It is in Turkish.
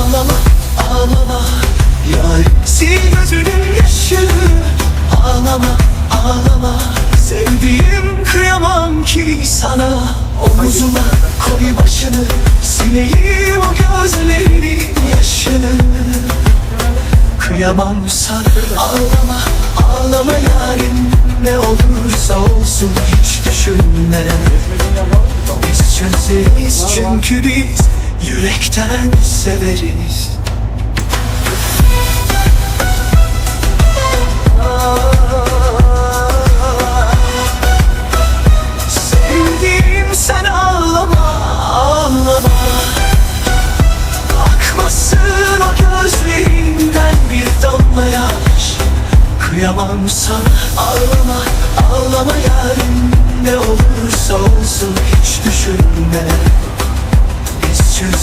Ağlama, ağlama. Yarim sil gözünün yaşını. Ağlama, ağlama. Sevdiğim kıyamam ki sana. Omuzuma koy başını. Sileyim o gözlerinin yaşını. Kıyamam sana. Ağlama, ağlama yarim. Ne olursa olsun hiç düşünme Biz çözeriz çünkü biz Yürekten severiz. Sevdiğim sen ağlama, ağlama. Akmasın o gözlerinden bir damla yaş. Kıyamam sana ağlama, ağlama. Yarim Ne olursa olsun hiç düşünme Biz çözeriz